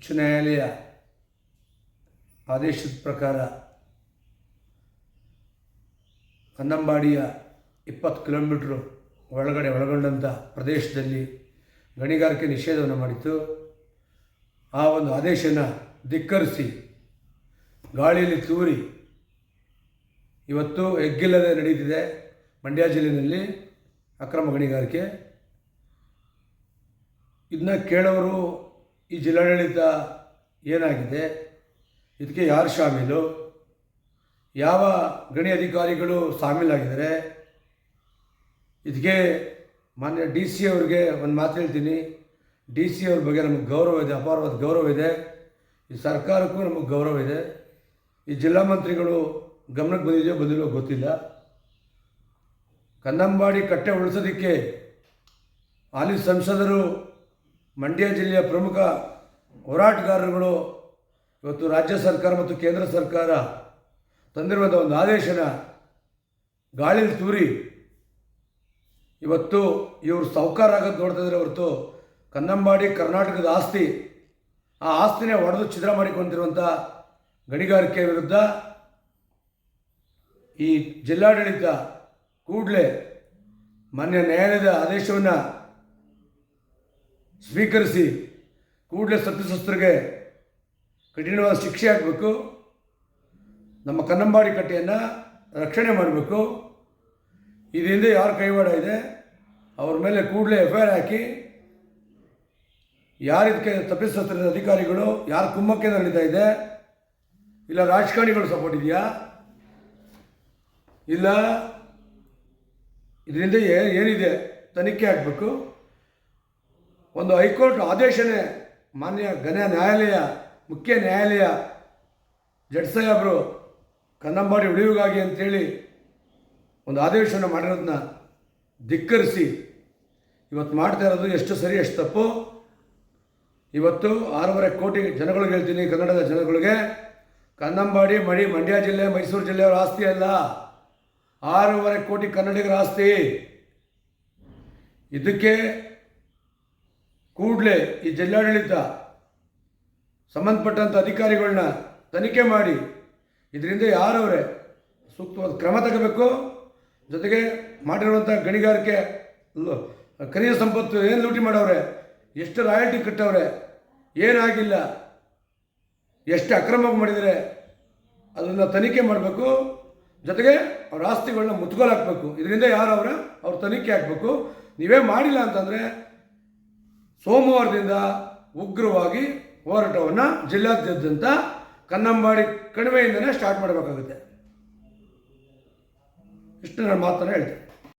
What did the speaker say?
ಉಚ್ಚ ನ್ಯಾಯಾಲಯ ಆದೇಶದ ಪ್ರಕಾರ ಕನ್ನಂಬಾಡಿಯ ಇಪ್ಪತ್ತು ಕಿಲೋಮೀಟ್ರು ಒಳಗಡೆ ಒಳಗೊಂಡಂಥ ಪ್ರದೇಶದಲ್ಲಿ ಗಣಿಗಾರಿಕೆ ನಿಷೇಧವನ್ನು ಮಾಡಿತ್ತು. ಆ ಒಂದು ಆದೇಶನ ಧಿಕ್ಕರಿಸಿ ಗಾಳಿಯಲ್ಲಿ ತೂರಿ ಇವತ್ತು ಎಗ್ಗಿಲ್ಲದೆ ನಡೀತಿದೆ ಮಂಡ್ಯ ಜಿಲ್ಲೆಯಲ್ಲಿ ಅಕ್ರಮ ಗಣಿಗಾರಿಕೆ. ಇದನ್ನ ಕೇಳೋರು ಈ ಜಿಲ್ಲಾಡಳಿತ ಏನಾಗಿದೆ? ಇದಕ್ಕೆ ಯಾರು ಶಾಮೀಲು? ಯಾವ ಗಣಿ ಅಧಿಕಾರಿಗಳು ಶಾಮೀಲಾಗಿದ್ದಾರೆ ಇದಕ್ಕೆ ಮಾನ್ಯ ಡಿ ಸಿ ಅವ್ರಿಗೆ ಒಂದು ಮಾತು ಹೇಳ್ತೀನಿ. ಡಿ ಸಿ ಅವ್ರ ಬಗ್ಗೆ ನಮಗೆ ಗೌರವ ಇದೆ, ಅಪಾರವಾದ ಗೌರವ ಇದೆ. ಈ ಸರ್ಕಾರಕ್ಕೂ ನಮಗೆ ಗೌರವ ಇದೆ. ಈ ಜಿಲ್ಲಾ ಮಂತ್ರಿಗಳು ಗಮನಕ್ಕೆ ಬಂದಿದೆಯೋ ಬಂದಿಲ್ಲೋ ಗೊತ್ತಿಲ್ಲ. ಕನ್ನಂಬಾಡಿ ಕಟ್ಟೆ ಉಳಿಸೋದಕ್ಕೆ ಹಾಲಿ ಸಂಸದರು ಮಂಡ್ಯ ಜಿಲ್ಲೆಯ ಪ್ರಮುಖ ಹೋರಾಟಗಾರರುಗಳು ಇವತ್ತು ರಾಜ್ಯ ಸರ್ಕಾರ ಮತ್ತು ಕೇಂದ್ರ ಸರ್ಕಾರ ತಂದಿರುವಂಥ ಒಂದು ಆದೇಶನ ಗಾಳಿಲಿ ತೂರಿ ಇವತ್ತು ಇವರು ಸಾಹುಕಾರ ಆಗೋದು ನೋಡ್ತಾ ಇದ್ದಾರೆ ಹೊರತು ಕನ್ನಂಬಾಡಿ, ಕರ್ನಾಟಕದ ಆಸ್ತಿ, ಆ ಆಸ್ತಿನೇ ಒಡೆದು ಛಿದ್ರ ಮಾಡಿಕೊಂಡಿರುವಂಥ ಗಣಿಗಾರಿಕೆ ವಿರುದ್ಧ ಈ ಜಿಲ್ಲಾಡಳಿತ ಕೂಡಲೇ ಮಾನ್ಯ ನ್ಯಾಯಾಲಯದ ಆದೇಶವನ್ನು ಸ್ವೀಕರಿಸಿ ಕೂಡಲೇ ತಪ್ಪಿತಸ್ಥರಿಗೆ ಕಠಿಣವಾದ ಶಿಕ್ಷೆ ಹಾಕಬೇಕು ನಮ್ಮ ಕನ್ನಂಬಾಡಿ ಕಟ್ಟೆಯನ್ನು ರಕ್ಷಣೆ ಮಾಡಬೇಕು. ಇದರಿಂದ ಯಾರು ಕೈವಾಡ ಇದೆ, ಅವ್ರ ಮೇಲೆ ಕೂಡಲೇ ಎಫ್ ಐ ಆರ್ ಹಾಕಿ ಯಾರಿದಕ್ಕೆ ತಪ್ಪಿಸತ್ತಿರದ ಅಧಿಕಾರಿಗಳು, ಯಾರು ಕುಮ್ಮಕ್ಕೆ ನಡೀತಾ ಇದೆ, ಇಲ್ಲ ರಾಜಕಾರಣಿಗಳು ಸಪೋರ್ಟ್ ಇದೆಯಾ, ಇಲ್ಲ ಇದರಿಂದ ಏನಿದೆ ತನಿಖೆ ಆಗಬೇಕು. ಒಂದು ಹೈಕೋರ್ಟ್ ಆದೇಶನೇ ಮಾನ್ಯ ಘನ ನ್ಯಾಯಾಲಯ, ಮುಖ್ಯ ನ್ಯಾಯಾಲಯ ಜಡ್ ಸಾಹೇಬರು ಕನ್ನಂಬಾಡಿ ಉಳಿವಿಗಾಗಿ ಅಂತೇಳಿ ಒಂದು ಆದೇಶವನ್ನು ಮಾಡಿರೋದನ್ನ ಧಿಕ್ಕರಿಸಿ ಇವತ್ತು ಮಾಡ್ತಾ ಇರೋದು ಎಷ್ಟು ಸರಿ, ಎಷ್ಟು ತಪ್ಪು. ಇವತ್ತು ಆರೂವರೆ ಕೋಟಿ ಜನಗಳಿಗೆ ಹೇಳ್ತೀನಿ, ಕನ್ನಡದ ಜನಗಳಿಗೆ. ಕನ್ನಂಬಾಡಿ, ಮಡಿ, ಮಂಡ್ಯ ಜಿಲ್ಲೆ, ಮೈಸೂರು ಜಿಲ್ಲೆಯವರ ಆಸ್ತಿ ಅಲ್ಲ. ಆರೂವರೆ ಕೋಟಿ ಕನ್ನಡಿಗರ ಆಸ್ತಿ. ಇದಕ್ಕೆ ಕೂಡಲೇ ಈ ಜಿಲ್ಲಾಡಳಿತ ಸಂಬಂಧಪಟ್ಟಂಥ ಅಧಿಕಾರಿಗಳನ್ನ ತನಿಖೆ ಮಾಡಿ ಇದರಿಂದ ಯಾರವರೇ ಸೂಕ್ತವಾದ ಕ್ರಮ ತಗೋಬೇಕು. ಜೊತೆಗೆ ಮಾಡಿರುವಂಥ ಗಣಿಗಾರಿಕೆ ಖನಿಜ ಸಂಪತ್ತು ಏನು ಲೂಟಿ ಮಾಡವ್ರೆ, ಎಷ್ಟು ರಾಯಲ್ಟಿ ಕಟ್ಟವ್ರೆ, ಏನಾಗಿಲ್ಲ, ಎಷ್ಟು ಅಕ್ರಮ ಮಾಡಿದರೆ ಅದನ್ನು ತನಿಖೆ ಮಾಡಬೇಕು. ಜೊತೆಗೆ ಅವ್ರ ಆಸ್ತಿಗಳನ್ನ ಹಾಕಬೇಕು ಇದರಿಂದ ಯಾರು ಅವರ ಅವ್ರ ತನಿಖೆ ಹಾಕಬೇಕು ನೀವೇ ಮಾಡಿಲ್ಲ ಅಂತಂದರೆ ಸೋಮವಾರದಿಂದ ಉಗ್ರವಾಗಿ ಹೋರಾಟವನ್ನು ಜಿಲ್ಲಾದ್ಯಂತ ಕನ್ನಂಬಾಡಿ ಕಣಿವೆಯಿಂದನೇ ಸ್ಟಾರ್ಟ್ ಮಾಡಬೇಕಾಗುತ್ತೆ. ಇಷ್ಟು ನಾನು ಮಾತನ್ನು ಹೇಳ್ತೇನೆ.